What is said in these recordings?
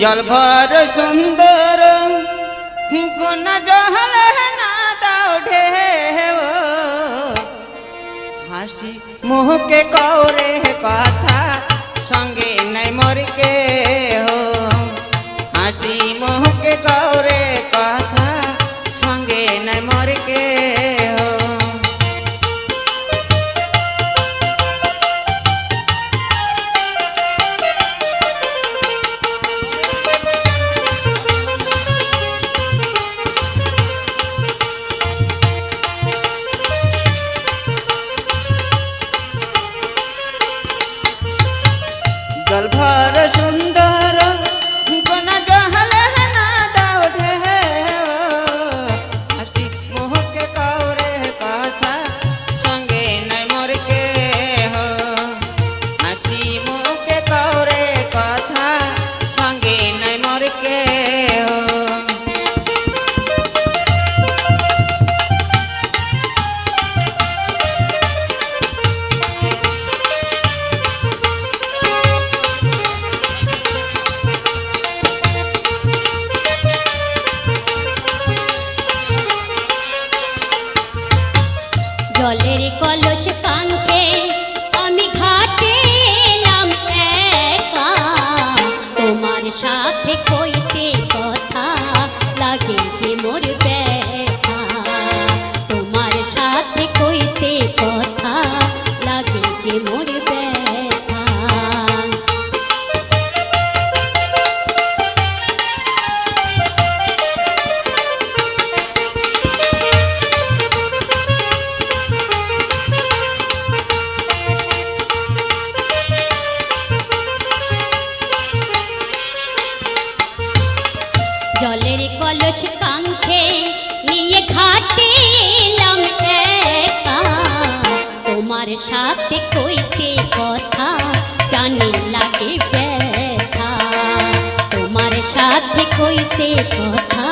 জলভর সুন্দর। গুণ জহল না দাও ঢেউ হাসি মুহকে কৌরে কথা, সঙ্গে নাই মরকে হো হাসি মুহকে কৌরে কথা, সঙ্গে নাই মরকে হো জলভর সুন্দর জলের কলস নিয়ে ঘাটে এলাম একা। তোমার সাথে কইতে কথা, প্রাণে লাগে ব্যথা। তোমার সাথে কইতে কথা,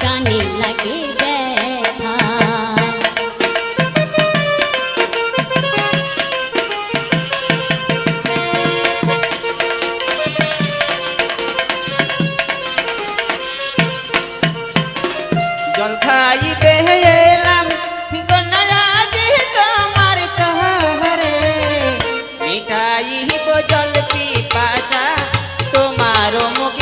প্রাণে লাগে জল পিপাসা তোমারও মুখ